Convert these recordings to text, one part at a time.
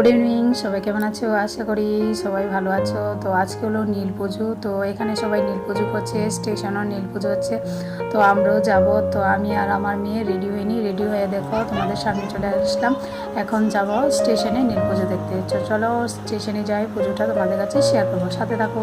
Good evening সবাই কেমন আছো? আশা করি সবাই ভালো আছো। তো আজকে হলো নীল পুজো। তো এখানে সবাই নীল পুজো করছে স্টেশনও নীল পুজো হচ্ছে। তো আমরাও যাব। তো আমি আর আমার মেয়ে রেডি হইনি রেডি হয়ে দেখো, তোমাদের সামনে চলে আসলাম। এখন যাব স্টেশনে নীল পুজো দেখতে। চলো স্টেশনে যাই, পুজোটা তোমাদের কাছে শেয়ার করব। সাথে থাকো।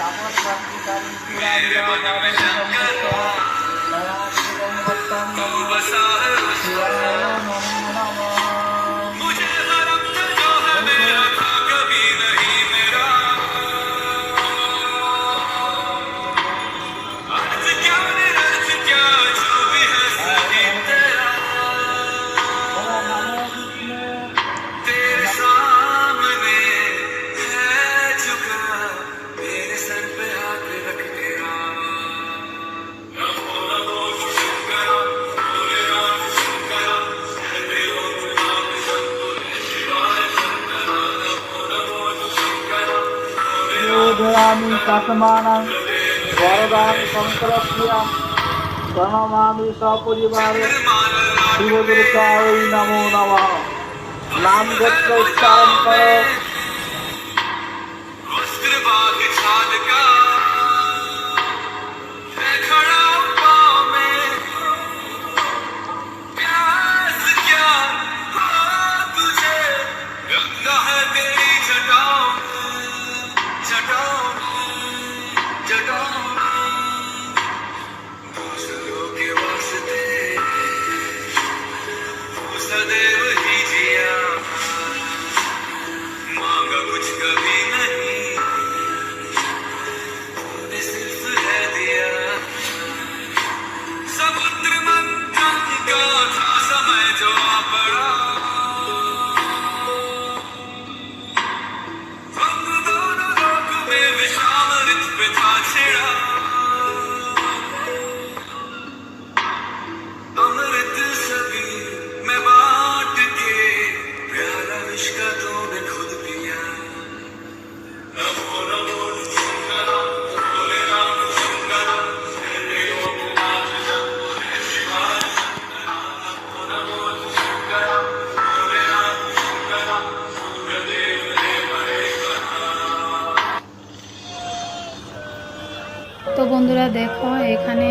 Tapos, pagkita ng pinagyan ng प्रणमामि वर्दान शङ्करप्रिया प्रणमामि सपरिवारे शिवदुर्गायै नमो नमः নাম গোত্র উচ্চারণ করো বন্ধুরা দেখো এখানে